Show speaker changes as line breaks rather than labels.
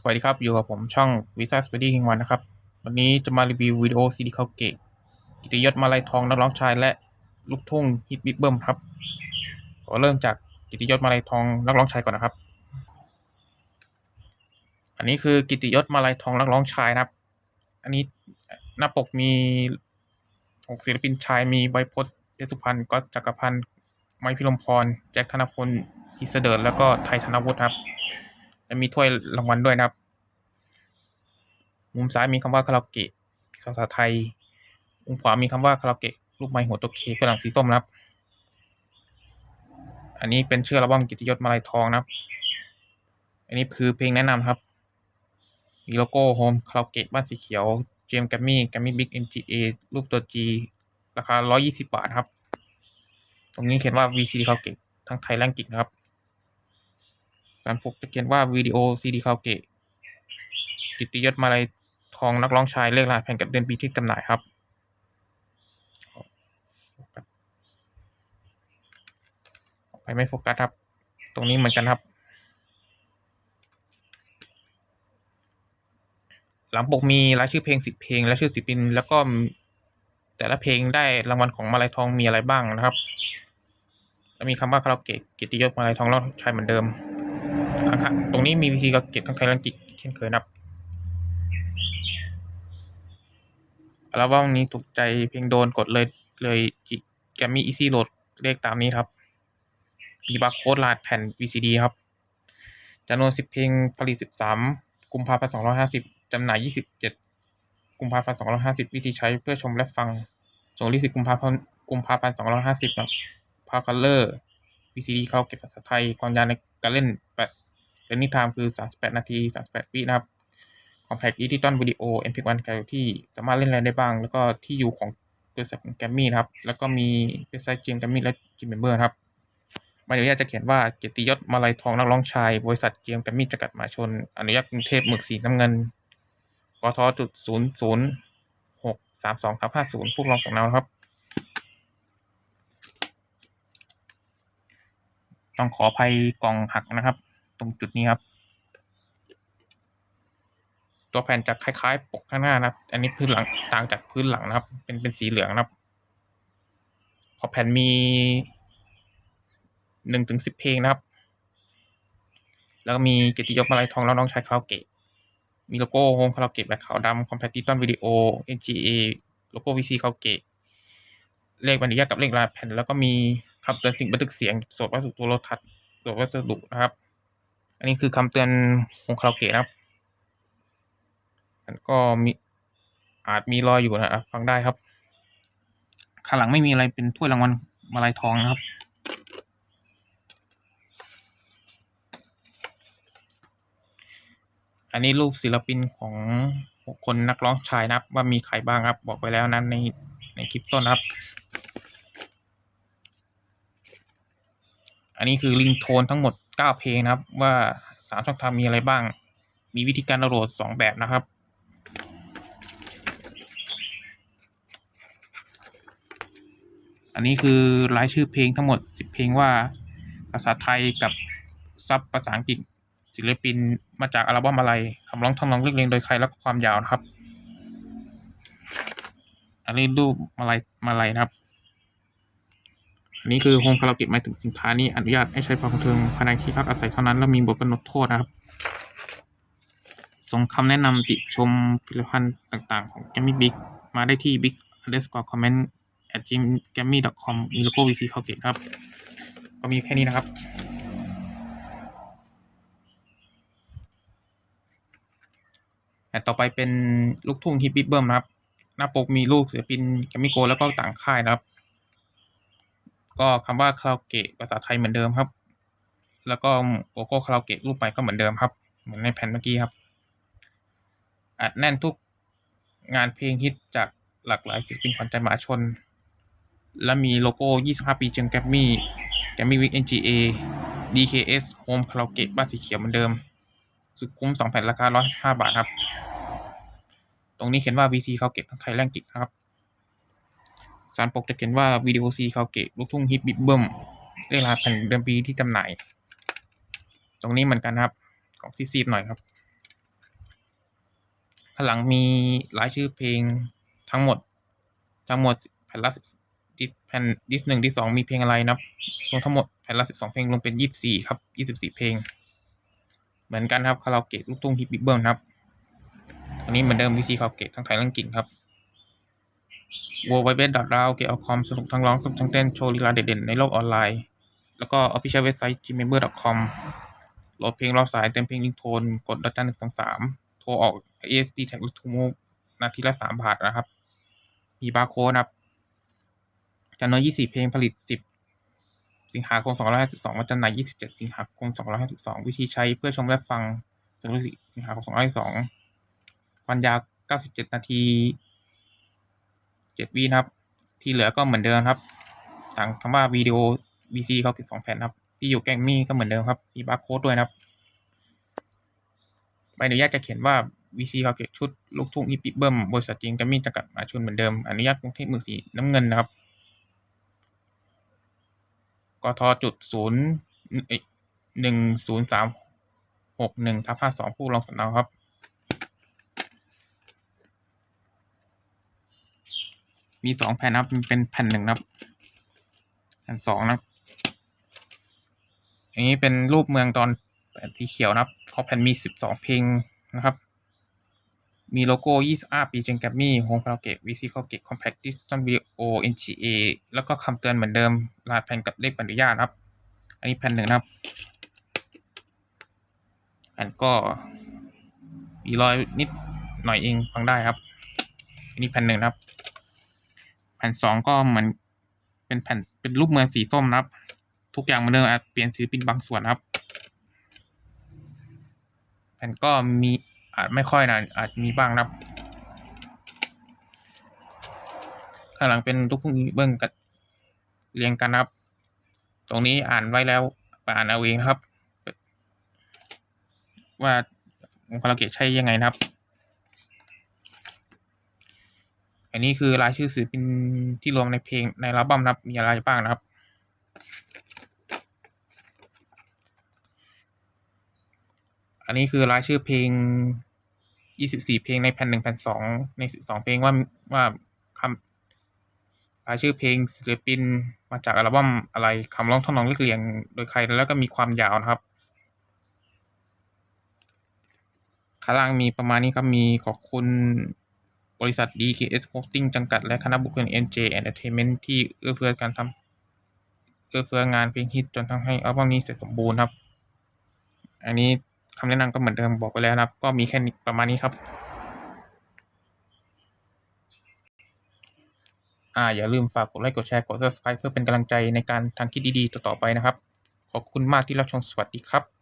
สวัสดีครับ อยู่กับผมช่อง Visa Speedy King วันนะครับ วันนี้จะมารีวิววิดีโอซีดีเขาเกะกิติยศมาลัยทองนักร้องชายและลูกทุ่งฮิตบิ๊กเบิ้มครับขอเริ่มจากกิติยศมาลัยทองนักร้องชายก่อนนะครับ อันนี้คือกิติยศมาลัยทองนักร้องชายนะครับ อันนี้หน้าปกมีหกศิลปินชายมีไวยพจน์เพชรสุพรรณก็จักรพันธ์ไมพิรมพร แจ็คธนพลอิสเดิร์ดแล้วก็ไทยธนวุฒิครับ จะมีถ้วยรางวัลด้วยนะครับ มุมซ้ายมีคำว่าคาราโอเกะภาษาไทย มุมขวามีคำว่าคาราโอเกะรูปไม้หัวตัวเคเพื่อหลังสีส้มนะครับ อันนี้เป็นชื่ออัลบั้มกิตยศมาลัยทองนะครับ อันนี้คือเพลงแนะนำครับมีโลโก้โฮมคาราโอเกะบ้านสีเขียว เจมส์แกมมี่แกมมี่บิ๊กเอ็นจีเอรูปตัว G ราคา 120 บาทครับ ตรงนี้เขียนว่า VCD คาราโอเกะทั้งไทยและอังกฤษนครับ สารปกจะเขียนว่าวิดีโอซีดีคาราโอเกะกิติยศมาลัยทองนักร้องชายเลขรหัสแผ่นกับเดือนปีที่จำหน่ายครับไปไม่โฟกัสครับ ตรงนี้เหมือนกันครับ หลังปกมีรายชื่อเพลงสิบเพลงและชื่อศิลปิน แล้วก็แต่ละเพลงได้รางวัลของมาลัยทองมีอะไรบ้างนะครับ แล้วมีคำว่าคาราโอเกะกิติยศมาลัยทองนักร้องชายเหมือนเดิม ตรงนี้มีวิธีการเก็บทั้งไทยและอังกฤษเช่นเคยนะครับอัลบั้มนี้ถูกใจเพลงโดนกดเลยเลยแกมมี่อีซี่โหลดเลขตามนี้ครับมีบาร์โค้ดรหัสแผ่น VCD ครับจำนวนสิบเพลงผลิตสิบสามกุมภาพันธ์สองร้อยห้าสิบจำหน่ายยี่สิบเจ็ดกุมภาพันธ์สองร้อยห้าสิบวิธีใช้เพื่อชมและฟัง ส่งลิสิกุมภาพันธ์กุมภาพันธ์สองร้อยห้าสิบครับพาคัลเลอร์ VCD เขาเก็บภาษาไทยความยาวในการเล่น แปดเรนนี่ไทม์คือ 38 นาที 38 วินะครับคอมแพคดิจิตอลวิดีโอ MP1 ไกลที่สามารถเล่นอะไรได้บ้าง แล้วก็ที่อยู่ของตัวสับของแกมมี่นะครับ แล้วก็มีเว็บไซต์จีมแกมมี่และจีมเบอร์ครับใบอนุญาตจะเขียนว่าเกียรติยศมาลัยทองนักร้องชาย บริษัทเจมแกมมี่จำกัดมหาชน อนุญาตกรุงเทพหมึกสีน้ำเงินกทจุดศูนย์ศูนย์หกสามสองทับห้าศูนย์ผู้รองสำเนาครับ ต้องขออภัยกล่องหักนะครับ ตรงจุดนี้ครับ ตัวแผ่นจะคล้ายๆ ปกข้างหน้านะครับ อันนี้พื้นหลังต่างจากพื้นหลังนะครับ เป็นเป็นสีเหลืองนะครับ ขอบแผ่นมีหนึ่งถึงสิบเพลงนะครับ แล้วก็มีเกียรติยศมาลัยทองแล้วน้องชายคาราโอเกะมีโลโก้โฮมคาราโอเกะแบบขาวดำคอมแพคดิตอลวิดีโอ NGA โลโก้ VC คาราโอเกะเลขบัญชีกับเลขรหัสแผ่น แล้วก็มีคำเตือนสิ่งบันทึกเสียงสดวัสดุตัวโทรทัศน์สดวัสดุนะครับ อันนี้คือคำเตือนของคาราโอเกะนะครับมันก็มีอาจมีรอยอยู่นะฟังได้ครับข้างหลังไม่มีอะไรเป็นถ้วยรางวัลมาลัยทองนะครับอันนี้รูปศิลปินของคนนักร้องชายนะครับ ว่ามีใครบ้างครับ บอกไปแล้วนั้นในในคลิปต้นนะครับ อันนี้คือลิงโทนทั้งหมด 9 เพลงนะครับ ว่าสามช่องทางมีอะไรบ้าง มีวิธีการดาวน์โหลด 2 แบบนะครับ อันนี้คือรายชื่อเพลงทั้งหมด 10 เพลงว่าภาษาไทยกับซับภาษาอังกฤษศิลปินมาจากอัลบั้มอะไรคำร้องทำนองเรียกเรียงโดยใครและความยาวนะครับ อันนี้รูปมาลัยมาลัยนะครับ อันนี้คือโฮมคาราโอเกะหมายถึงสินค้านี้อนุญาตให้ใช้ความบันเทิงภายในที่พักอาศัยเท่านั้น และมีบทกำหนดโทษนะครับส่งคำแนะนำติชมผลิตภัณฑ์ต่าง ๆ ของ g a m m y Big มาได้ที่ big underscore comment at gmail com มีโลโก้ VC เขาเกตครับ ก็มีแค่นี้นะครับแผ่นต่อไปเป็นลูกทุ่งฮิปปี้เบิ้มนะครับ หน้าปกมีรูปศิลปินแกมมิโกแล้วก็ต่างค่ายนะครับ ก็คำว่าคาราโอเกะภาษาไทยเหมือนเดิมครับ แล้วก็โลโก้คาราโอเกะรูปใหม่ก็เหมือนเดิมครับ เหมือนในแผ่นเมื่อกี้ครับ อัดแน่นทุกงานเพลงฮิตจากหลากหลายศิลปินขวัญใจมหาชน และมีโลโก้ 25 ปีเจมแกรมมี่แกรมมี่วิก NGA DKS Home Karaoke บ้านสีเขียวเหมือนเดิม สุดคุ้ม 2 แผ่นราคา 115 บาทครับ ตรงนี้เขียนว่า VT เขาเก็บทั้งไทยและอังกฤษครับ สารปกจะเขียนว่าวิดีโอซีเขาเกะลูกทุ่งฮิตบิ๊กเบิ้มเวลขรหัสแผ่นเดือนปีที่จำหน่าย ตรงนี้เหมือนกันครับ ของซีซีหน่อยครับข้างหลังมีรายชื่อเพลงทั้งหมด ทั้งหมดแผ่นละสิบดิสแผ่นดิสหนึ่งดิสสองมีเพลงอะไรนับรวมทั้งหมดแผ่นละสิบสองเพลงรวมเป็นยี่สิบสี่ครับยี่สิบสี่เพลง เหมือนกันครับคาราโอเกะลูกทุ่งฮิปปี้เบิลครับอันนี้เหมือนเดิมวิซีคาราโอเกะทั้งไทยทั้งกิ่งครับ w w w r a o k e c o m สนุกทั้งร้องสนุกทั้งเต้นโชว์ลีลาเด่นๆในโลกออนไลน์ แล้วก็ official website gmember.com โหลดเพลงรอบสายเต็มเพลงลิงโทน กดดอกจันหนึ่งสองสามโทรออก ASD แท็กลูกทุ่งนาทีละสามบาทนะครับ มีบาร์โค้ดนะครับจำนวนยี่สิบเพลงผลิตสิบสิงหาคมสองร้อยห้าสิบสองวันจันทร์ไหนยี่สิบเจ็ดสิงหาคมสองร้อยห้าสิบสองวิธีใช้เพื่อชมและฟังสิงหาสิงหาคมสองร้อยสองวันยาวเก้าสิบเจ็ดนาที เจ็ดวินะครับ ที่เหลือก็เหมือนเดิมครับสั่งคำว่าวิดีโอ VC เขาติดสองแผ่นครับ ที่อยู่แกงมี่ก็เหมือนเดิมครับมีบาร์โค้ดด้วยนะครับใบอนุญาตจะเขียนว่า VC เขาเก็บชุดลูกทุ่งฮิปปี้เบิ้มบริษัทจริงแกมมี่จำกัดมหาชนเหมือนเดิมอนุญาตกรุงเทพมือสีน้ำเงินนะครับกทจุดศูนย์หนึ่งศูนย์สามหกหนึ่งทับห้าสองผู้ลงสำเนาครับ มีสองแผ่นนะครับเป็นแผ่นหนึ่งนะครับ แผ่นสองนะครับอันนี้เป็นรูปเมืองตอนแผ่นสีเขียวนะครับขอบแผ่นมีสิบสองเพลงนะครับ มีโลโก้ยี่สิบปีเจนแกรมมี่โฮมคาราเกะวีซีคาราเกะคอมแพคดิสตันวิดีโอ NGA แล้วก็คำเตือนเหมือนเดิมรหัสแผ่นกับเลขอนุญาตนะครับ อันนี้แผ่นหนึ่งนะครับแผ่นก็มีรอยนิดหน่อยเองฟังได้ครับ อันนี้แผ่นหนึ่งนะครับ แผ่นสองก็เหมือนเป็นแผ่นเป็นรูปเมืองสีส้มนะครับ ทุกอย่างเหมือนเดิมอาจเปลี่ยนศิลปินบางส่วนนะครับ แผ่นก็มีอาจไม่ค่อยนะอาจมีบ้างนะครับข้างหลังเป็นลูกพุ่งเบิ้องกับเรียงกันนะครับ ตรงนี้อ่านไว้แล้วไปอ่านเอาเองนะครับ ว่าคาราโอเกะใช่ยังไงนะครับ อันนี้คือรายชื่อศิลปินที่รวมในเพลงในอัลบั้มนะครับมีอะไรบ้างนะครับ อันนี้คือรายชื่อเพลง 24 เพลงในแผ่นหนึ่งแผ่นสองใน 12 เพลงว่าว่าคำรายชื่อเพลงศิลปินมาจากอัลบั้มอะไรคำร้องทำนองเรียกเรียง โดยใครแล้วก็มีความยาวนะครับข้างล่างมีประมาณนี้ครับมีขอบคุณ บริษัท DKS Hosting จำกัด และคณะบุคคล NJ Entertainment ที่เอื้อเฟื้อการทำเอื้อเฟื้องานเพลงฮิตจนทำให้อัลบั้มนี้เสร็จสมบูรณ์ครับ อันนี้คำแนะนำก็เหมือนเดิมบอกไปแล้วครับ ก็มีแค่นี้ประมาณนี้ครับ อ่าอย่าลืมฝากกดไลค์กดแชร์กด subscribe เพื่อเป็นกำลังใจในการทำคลิปดีๆ ต่อๆไปนะครับ ขอบคุณมากที่รับชมสวัสดีครับ